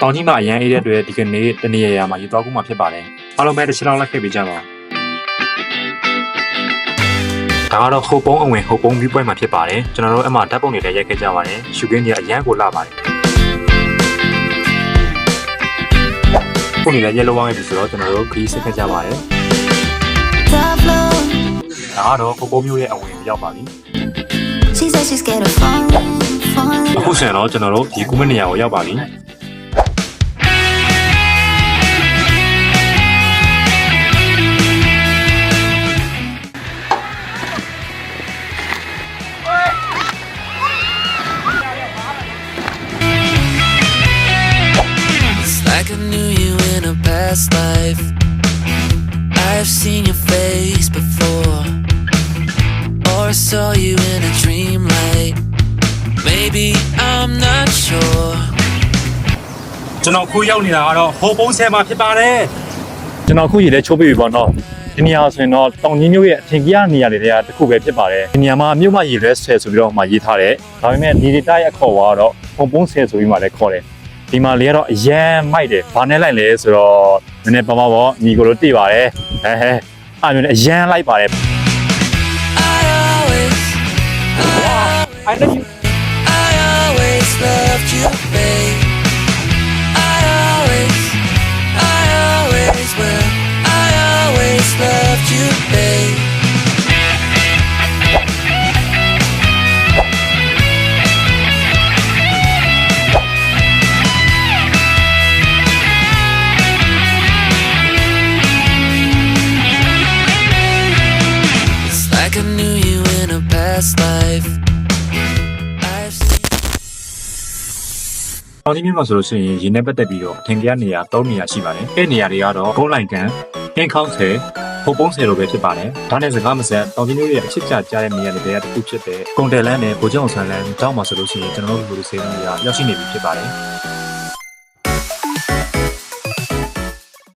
တောင်ကြီးမှာအရန်အေးတဲ့အတွက်ဒီကနေ့တနေရာရာမှာရေသွားကူးမှာဖြစ်ပါတယ်အားလုံးပဲတစ်ချက်လောက်လိုက်ခဲ့ပေးကြပါဒါကတော့ဟိုပုံးအဝင်ဟိုပုံးပြီးပွဲမှာဖြစ်ပါတယ်ကျွန်တော်တို့အမှဓာတ်ပုံတွေလည်းရိုက်ခဲ့ကြပါတယ်ရှုခင်းကြီးအရန်ကိုလာပါတယ်ခုနေလည်းရေလောဝိုင်းပြီဆိုတော့ကျွန်တော်တို့ခရီးဆက်ခဲ့ကြပါတယ် Top flow. ဒါကတော့ဟိုပုံးမျိုးရဲ့အဝင်ကိုရောက်ပါပြီ She said she's scared of falling, falling. အခုဆိုရင်တော့ကျွန်တော်တို့ဒီကုမနေရာကိုရောက်ပါပြီ knew you in a past life. I've seen your face before, or I saw you in a dream light. Maybe I'm not sure. ကျွန်တော်ခုရောက်နေတာကတော့ဟိုပုံးဆဲမှာဖြစ်ပါတယ်ကျွန်တော်ခုရေလဲချိုးပြပြီပေါ့နော်ဒီနေရာဆိုရင်တော့တောင်ကြီးမြို့ရဲ့အထင်ကြီးနေရာတွေတည်းကတစ်ခုပဲဖြစ်ပါတယ်ဒီနေရာမှာမြို့မရေလဲဆဲဆိုပြီးတော့မှရေးထားတယ်ဒါပေမဲ့ဒီဒေတာရဲ့အခေါ်အဝါကတော့ပုံပုံးဆဲဆိုပြီးမှလည်းခေါ်တယ် ဒီမှာလေကတော့အရန်မိုက်တယ်ဘာနဲ့လိုက်လဲဆိုတော့နည်းနည်းပါးပါးပေါ့ညီကိုလိုတိပါတယ်ဟဲဟဲအဲ့မျိုးနဲ့အရန်လိုက်ပါတယ် I always, I, I love you I always loved you, babe. I always, I always will. I always loved you, like I knew you in a past life. I've seen တောင်ကြီးမြို့မှာဆိုလို့ရှိရင်ရေနဲ့ပတ်သက်ပြီးတော့အထင်ကြီးနေရာ၃နေရာရှိပါတယ်အဲ့နေရာတွေကတော့ဂုံးလိုက်ကန်အင်းခေါင်းဆယ်ဟိုပုံးဆယ်လိုပဲဖြစ်ပါတယ်ဒါနဲ့စကားမဆက်တောင်ကြီးမြို့ရဲ့အချစ်ကြကြားတဲ့နေရာတွေတည်းကတစ်ခုဖြစ်တဲ့ကွန်တယ်လန်နဲ့ဗိုလ်ချုပ်အောင်ဆန်းလန်တောင်းမှာဆိုလို့ရှိရင်ကျွန်တော်တို့လူလူစေးနေရာရောက်ရှိနေပြီဖြစ်ပါတယ်